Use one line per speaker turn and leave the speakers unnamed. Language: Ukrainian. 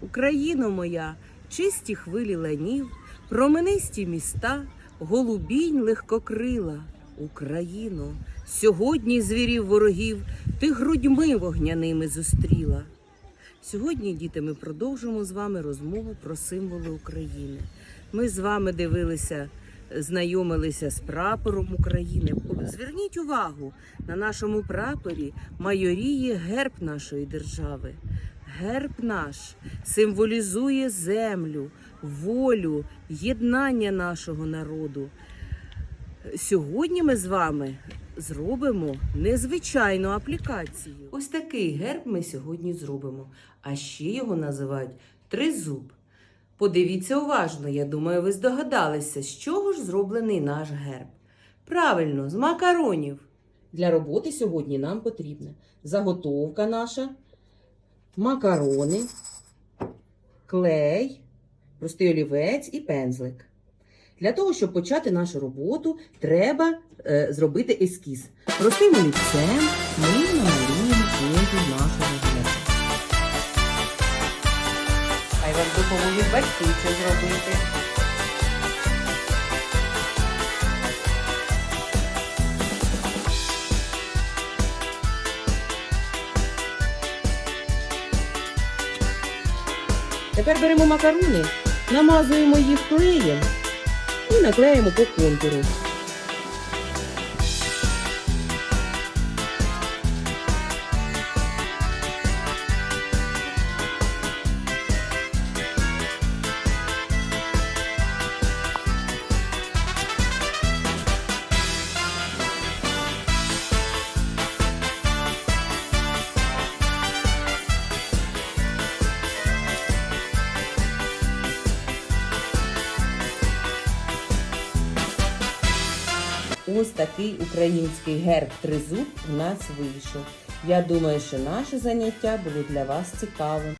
Україно моя, чисті хвилі ланів, променисті міста, голубінь легкокрила. Україно, сьогодні звірів ворогів ти грудьми вогняними зустріла. Сьогодні, діти, ми продовжимо з вами розмову про символи України. Ми з вами дивилися, знайомилися з прапором України. Зверніть увагу, на нашому прапорі майоріє герб нашої держави. Герб наш символізує землю, волю, єднання нашого народу. Сьогодні ми з вами зробимо незвичайну аплікацію. Ось такий герб ми сьогодні зробимо, а ще його називають тризуб. Подивіться уважно, я думаю, ви здогадалися, з чого ж зроблений наш герб. Правильно, з макаронів. Для роботи сьогодні нам потрібна заготовка наша, макарони, клей, простий олівець і пензлик. Для того, щоб почати нашу роботу, треба е, зробити ескіз. Простим олівцем ми намалюємо контур нашого герба. Хай вам допоможуть батьки це зробити. Тепер беремо макарони, намазуємо їх клеєм і наклеїмо по контуру. Ось такий український герб тризуб у нас вийшов. Я думаю, що наше заняття було для вас цікавим.